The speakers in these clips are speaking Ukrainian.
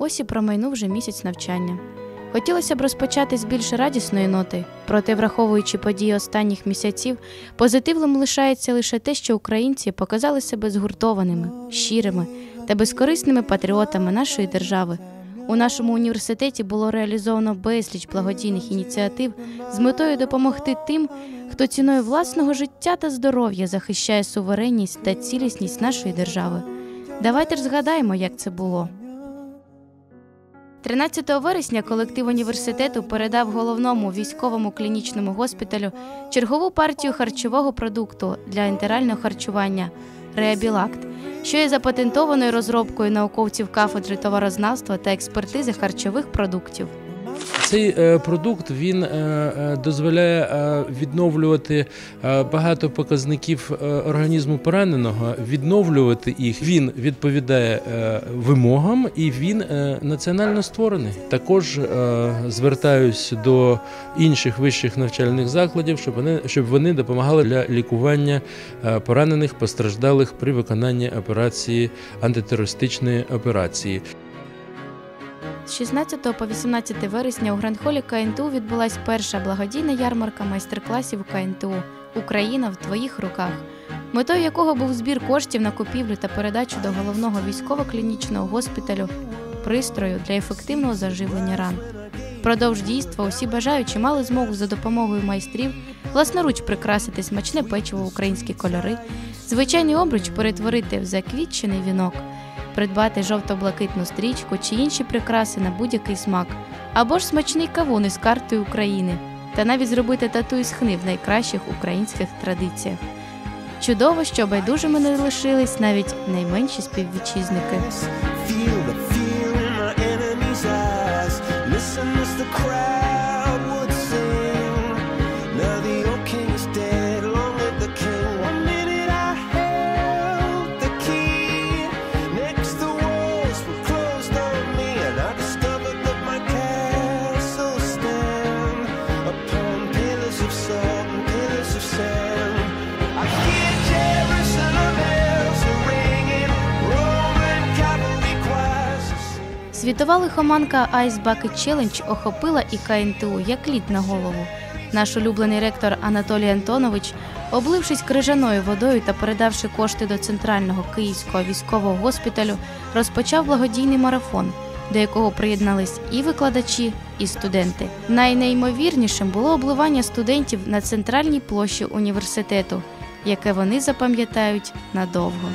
ось і промайнув вже місяць навчання. Хотілося б розпочати з більш радісної ноти, проте, враховуючи події останніх місяців, позитивним лишається лише те, що українці показали себе згуртованими, щирими та безкорисними патріотами нашої держави. У нашому університеті було реалізовано безліч благодійних ініціатив з метою допомогти тим, хто ціною власного життя та здоров'я захищає суверенність та цілісність нашої держави. Давайте ж згадаємо, як це було. 13 вересня колектив університету передав головному військовому клінічному госпіталю чергову партію харчового продукту для інтерального харчування Реабілакт, що є запатентованою розробкою науковців кафедри товарознавства та експертизи харчових продуктів. Цей е, продукт він е, е, дозволяє відновлювати багато показників організму пораненого, відновлювати їх. Він відповідає вимогам і він національно створений. Також звертаюсь до інших вищих навчальних закладів, щоб вони щоб вони допомагали для лікування поранених постраждалих при виконанні операції антитерористичної операції. З 16 по 18 вересня у Грандхолі КНТУ відбулась перша благодійна ярмарка майстер-класів КНТУ Україна в твоїх руках, метою якого був збір коштів на купівлю та передачу до головного військово-клінічного госпіталю пристрою для ефективного заживлення ран. Впродовж дійства усі бажаючі мали змогу за допомогою майстрів власноруч прикрасити смачне печиво українські кольори, звичайний обруч перетворити в заквітчений вінок придбати жовто-блакитну стрічку чи інші прикраси на будь-який смак, або ж смачний кавун із картою України, та навіть зробити тату із хни в найкращих українських традиціях. Чудово, що байдужими не лишились навіть найменші співвітчизники. Listen as the crowd Світова лихоманка Ice Bucket Challenge охопила і КНТУ як лід на голову. Наш улюблений ректор Анатолій Антонович, облившись крижаною водою та передавши кошти до центрального київського військового госпіталю, розпочав благодійний марафон, до якого приєднались і викладачі, і студенти. Найнеймовірнішим було обливання студентів на центральній площі університету, яке вони запам'ятають надовго.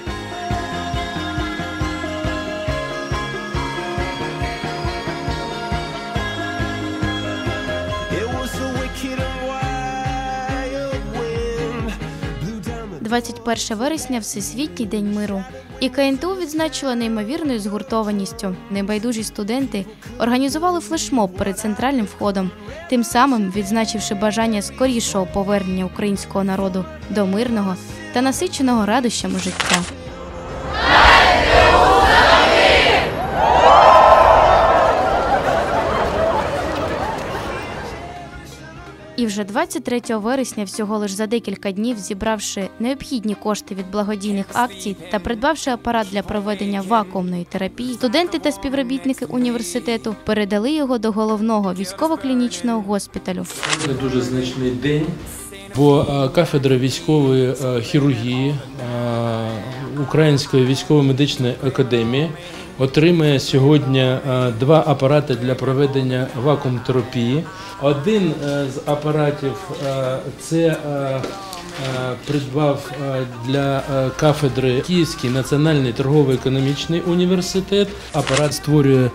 21 вересня Всесвітній день миру. І КНТУ відзначила неймовірною згуртованістю. Небайдужі студенти організували флешмоб перед центральним входом, тим самим відзначивши бажання скорішого повернення українського народу до мирного та насиченого радощами життя. І вже 23 вересня, всього лиш за декілька днів, зібравши необхідні кошти від благодійних акцій та придбавши апарат для проведення вакуумної терапії, студенти та співробітники університету передали його до головного військово-клінічного госпіталю. Це дуже значний день, бо е, кафедра військової е, хірургії е, Української військово-медичної академії отримає сьогодні е, два апарати для проведення вакуум-терапії. Один е, з апаратів е, це придбав для кафедри Київський національний торгово-економічний університет. Апарат створює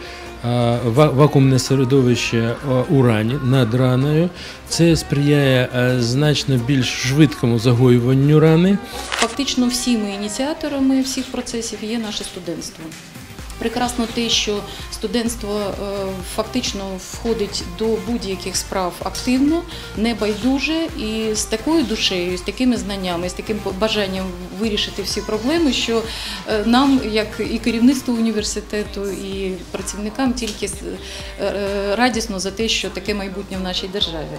вакуумне середовище е, у рані над раною. Це сприяє значно більш швидкому загоюванню рани. Фактично всіми ініціаторами всіх процесів є наше студентство. Прекрасно те, що студентство е, фактично входить до будь-яких справ активно, небайдуже і з такою душею, з такими знаннями, з таким бажанням вирішити всі проблеми, що е, нам, як і керівництву університету, і працівникам, тільки е, радісно за те, що таке майбутнє в нашій державі.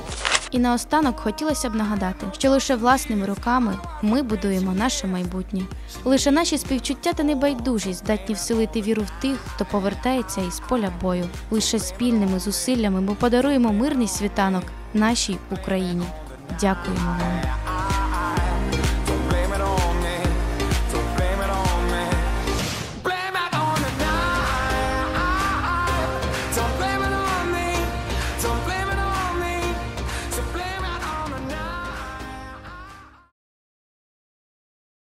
І наостанок хотілося б нагадати, що лише власними руками ми будуємо наше майбутнє. Лише наші співчуття та небайдужість здатні вселити віру в тих, хто повертається із поля бою. Лише спільними зусиллями ми подаруємо мирний світанок нашій Україні. Дякуємо вам.